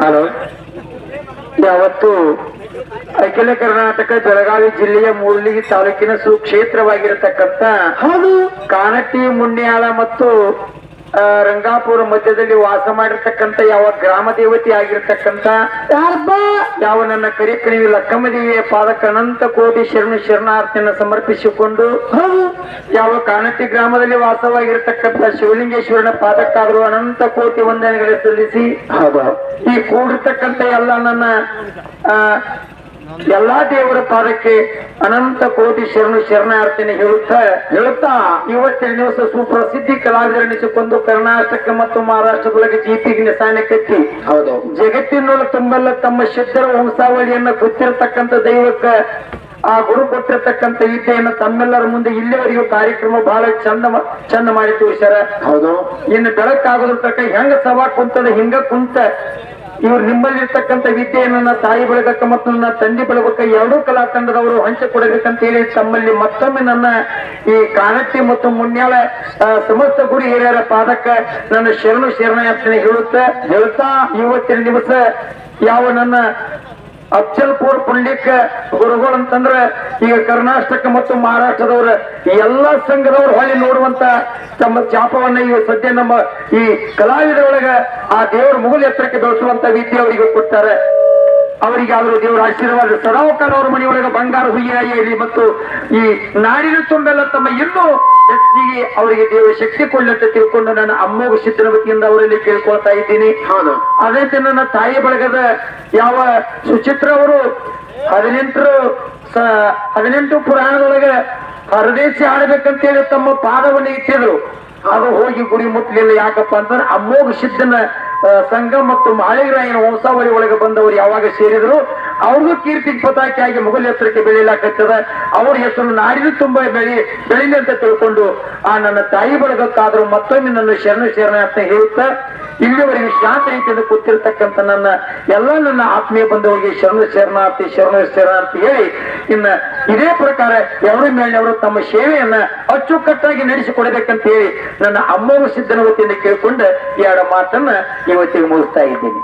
Hello. ಯಾವತ್ತು ಅಖಿಲ ಕರ್ನಾಟಕ ಬೆಳಗಾವಿ ಜಿಲ್ಲೆಯ ಮೂರ್ಲಿಗಿ ತಾಲೂಕಿನ ಸುಕ್ಷೇತ್ರವಾಗಿರತಕ್ಕಂತ ಹೌದು. ಕಾನಟ್ಟಿ ಮುನ್ಯಾಳ ಮತ್ತು ರಂಗಾಪುರ ಮಧ್ಯದಲ್ಲಿ ವಾಸ ಮಾಡಿರ್ತಕ್ಕಂಥ ಯಾವ ಗ್ರಾಮ ದೇವತೆ ಆಗಿರ್ತಕ್ಕಂಥ ಯಾರಪ್ಪ? ಯಾವ ನನ್ನ ಕರಿಕಣಿವಿ ಲಕ್ಕಮ್ಮ ದೇವಿಯ ಪಾದಕ ಅನಂತ ಕೋಟಿ ಶರಣ ಶರಣಾರ್ಥಿಯನ್ನು ಸಮರ್ಪಿಸಿಕೊಂಡು ಯಾವ ಕಾಣತಿ ಗ್ರಾಮದಲ್ಲಿ ವಾಸವಾಗಿರ್ತಕ್ಕಂಥ ಶಿವಲಿಂಗೇಶ್ವರನ ಪಾದಕ್ಕಾದರೂ ಅನಂತ ಕೋಟಿ ವಂದನೆಗಳು ಸಲ್ಲಿಸಿ ಹೌದು. ಈ ಕೂಡಿರ್ತಕ್ಕಂಥ ಎಲ್ಲ ನನ್ನ ಆ, ಎಲ್ಲಾ ದೇವರ ಪಾದಕ್ಕೆ ಅನಂತ ಕೋಟಿ ಶರಣು ಶರಣಾರ್ಥಿನಿ ಹೇಳುತ್ತಾ ಹೇಳುತ್ತಾ? ಇವತ್ತಿನ ದಿವಸ ಸುಪ್ರಸಿದ್ಧಿ ಕಲಾವಿದರೆನಿಸಿಕೊಂಡು ಕರ್ನಾಟಕ ಮತ್ತು ಮಹಾರಾಷ್ಟ್ರದೊಳಗೆ ಜೀಪಿಗೆ ನಿಸಾನೆ ಕಟ್ಟಿ. ಹೌದು. ಜಗತ್ತಿನೊಳ ತುಂಬೆಲ್ಲ ತಮ್ಮ ಸಿದ್ಧರ ವಂಶಾವಳಿಯನ್ನ ಗೊತ್ತಿರತಕ್ಕಂಥ ದೈವಕ್ಕೆ ಆ ಗುರು ಕೊಟ್ಟಿರ್ತಕ್ಕಂಥ ವಿದ್ಯೆಯನ್ನು ತಮ್ಮೆಲ್ಲರ ಮುಂದೆ ಇಲ್ಲಿವರೆಗೂ ಕಾರ್ಯಕ್ರಮ ಬಹಳ ಚಂದ ಚಂದ ಮಾಡಿ ತೋರಿಸ್ಯಾರ ಹೌದು. ಇನ್ನು ಬೆಳಕಾಗೋದ್ರ ತಕ್ಕ ಹೆಂಗ ಸವಾ ಕುಂತದ ಹಿಂಗ ಕುಂತ ಇವ್ರು ನಿಮ್ಮಲ್ಲಿರ್ತಕ್ಕಂಥ ವಿದ್ಯೆಯನ್ನು ನನ್ನ ತಾಯಿ ಬೆಳಗಕ್ಕ ಮತ್ತು ನನ್ನ ತಂದೆ ಬೆಳಗಕ್ಕ ಎರಡೂ ಕಲಾ ತಂಡದವರು ಹಂಚಿಕೊಡಬೇಕಂತ ಹೇಳಿ ತಮ್ಮಲ್ಲಿ ಮತ್ತೊಮ್ಮೆ ನನ್ನ ಈ ಕಾನಟ್ಟಿ ಮತ್ತು ಮುನ್ಯಾಳ ಸಮಸ್ತ ಗುರು ಹಿರಿಯರ ಪಾದಕ್ಕ ನನ್ನ ಶರಣು ಶರಣಾರ್ಥನೆ ಹೇಳುತ್ತ ಹೇಳುತ್ತಾ ಇವತ್ತಿನ ದಿವಸ ಯಾವ ನನ್ನ ಅಫ್ಜಲ್ಪುರ್ ಪುಂಡಿಕ್ ಗುರುಗಳು ಅಂತಂದ್ರ ಈಗ ಕರ್ನಾಟಕ ಮತ್ತು ಮಹಾರಾಷ್ಟ್ರದವ್ರ ಎಲ್ಲಾ ಸಂಘದವ್ರು ಹೊಳಿ ನೋಡುವಂತ ತಮ್ಮ ಚಾಪವನ್ನ ಈಗ ಸದ್ಯ ನಮ್ಮ ಈ ಕಲಾವಿದರೊಳಗ ಆ ದೇವರ ಮುಗುಲ್ ಎತ್ತರಕ್ಕೆ ಬೆಳೆಸುವಂತ ವಿದ್ಯೆ ಅವರಿಗೆ ಕೊಡ್ತಾರೆ. ಅವರಿಗೆ ಆದರೂ ದೇವರ ಆಶೀರ್ವಾದ ಸದಾವಕಾಲ ಅವರ ಮನೆಯೊಳಗೆ ಬಂಗಾರ ಹುಯ್ಯಾಗಿ ಮತ್ತು ಈ ನಾಡಿನ ತುಂಬೆಲ್ಲ ತಮ್ಮ ಇನ್ನೂ ಹೆಚ್ಚಿಗೆ ಅವರಿಗೆ ದೇವರ ಶಕ್ತಿ ಅಂತ ತಿಳ್ಕೊಂಡು ನನ್ನ ಅಮ್ಮೋಗ ವತಿಯಿಂದ ಅವರಲ್ಲಿ ಕೇಳ್ಕೊಳ್ತಾ ಇದ್ದೀನಿ. ಅದೇ ರೀತಿ ನನ್ನ ತಾಯಿ ಬಳಗದ ಯಾವ ಸುಚಿತ್ರ ಅವರು ಹದಿನೆಂಟರು ಸ- ಹದಿನೆಂಟು ಪುರಾಣದೊಳಗ ಹರದೇಶಿ ಆಡ್ಬೇಕಂತೇಳಿ ತಮ್ಮ ಪಾದವನ್ನು ಇಟ್ಟಿದ್ರು. ಅದು ಹೋಗಿ ಗುರಿ ಮುಟ್ಲಿಲ್ಲ ಯಾಕಪ್ಪ ಅಂತಂದ್ರೆ ಅಮ್ಮೋಗ ಸಿದ್ಧನ ಸಂಘ ಮತ್ತು ಮಾಳಿಗರಾಯನ ವಂಶಾವಳಿ ಒಳಗೆ ಬಂದವರು ಯಾವಾಗ ಸೇರಿದ್ರು? ಅವ್ರಿಗೂ ಕೀರ್ತಿ ಪತಾಕಿಯಾಗಿ ಮೊಘಲ್ ಹೆಸರಕ್ಕೆ ಬೆಳೀಲಾಕತ್ತದ ಅವ್ರ ಹೆಸರು ನಾಡಿನ ತುಂಬಾ ಬೆಳಿ, ಬೆಳಿಲಿ ಅಂತ ತಿಳ್ಕೊಂಡು ಆ ನನ್ನ ತಾಯಿ ಬಳಗಕ್ಕಾದ್ರೂ ಮತ್ತೊಮ್ಮೆ ನನ್ನ ಶರಣ ಶರಣ ಅಂತ ಹೇಳುತ್ತಾ, ಇಲ್ಲಿವರೆಗೆ ಶಾಂತ ರೀತಿಯಿಂದ ಕೂತಿರ್ತಕ್ಕಂಥ ನನ್ನ ಎಲ್ಲ ನನ್ನ ಆತ್ಮೀಯ ಬಂಧುಗಳಿಗೆ ಶರಣ ಶರಣಾರ್ಥಿ ಶರಣ ಶರಣಾರ್ಥಿ ಹೇಳಿ, ಇನ್ನ ಇದೇ ಪ್ರಕಾರ ಎರಡು ಮೇಲಿನವರು ತಮ್ಮ ಸೇವೆಯನ್ನ ಅಚ್ಚುಕಟ್ಟಾಗಿ ನಡೆಸಿಕೊಡಬೇಕಂತ ಹೇಳಿ ನನ್ನ ಅಮ್ಮನ ಸಿದ್ಧನ ವತಿಯಿಂದ ಕೇಳಿಕೊಂಡು ಎರಡು ಮಾತನ್ನ ಇವತ್ತಿಗೆ ಮುಗಿಸ್ತಾ ಇದ್ದೀನಿ.